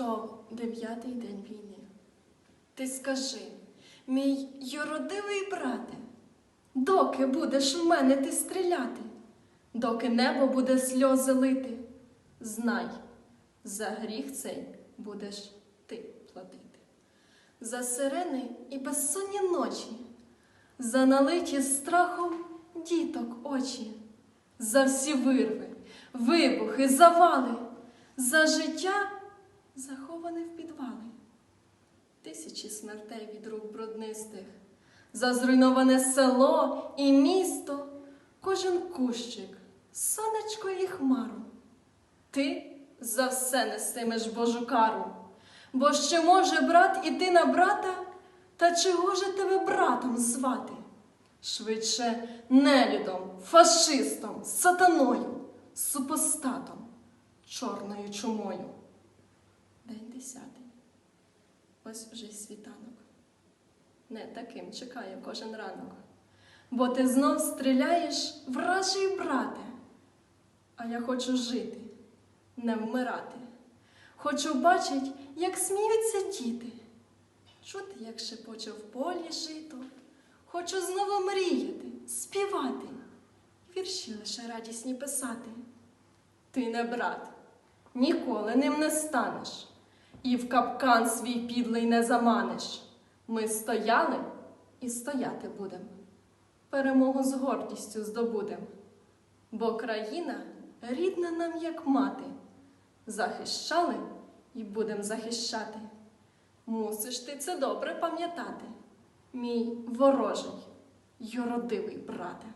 Пройшов дев'ятий день війни. Ти скажи, мій юродивий брате, доки будеш в мене ти стріляти, доки небо буде сльози лити, знай, за гріх цей будеш ти платити. За сирени і безсонні ночі, за налиті страхом діток очі, за всі вирви, вибухи, завали, за життя заховане в підвали. Тисячі смертей від рук бруднистих, за зруйноване село і місто, кожен кущик, сонечко і хмару. Ти за все нестимеш Божу кару, бо ще може брат іти на брата, та чого же тебе братом звати? Швидше нелюдом, фашистом, сатаною, супостатом, чорною чумою. Десятий. Ось вже й світанок. Не таким чекає кожен ранок. Бо ти знов стріляєш вражий брате. А я хочу жити, не вмирати. Хочу бачить, як сміються діти, чути, як шепоче в полі жито. Хочу знову мріяти, співати, вірші лише радісні писати. Ти не брат, ніколи ним не станеш, і в капкан свій підлий не заманиш. Ми стояли і стояти будем, перемогу з гордістю здобудем, бо країна рідна нам, як мати, захищали і будем захищати. Мусиш ти це добре пам'ятати, мій ворожий, юродивий брате.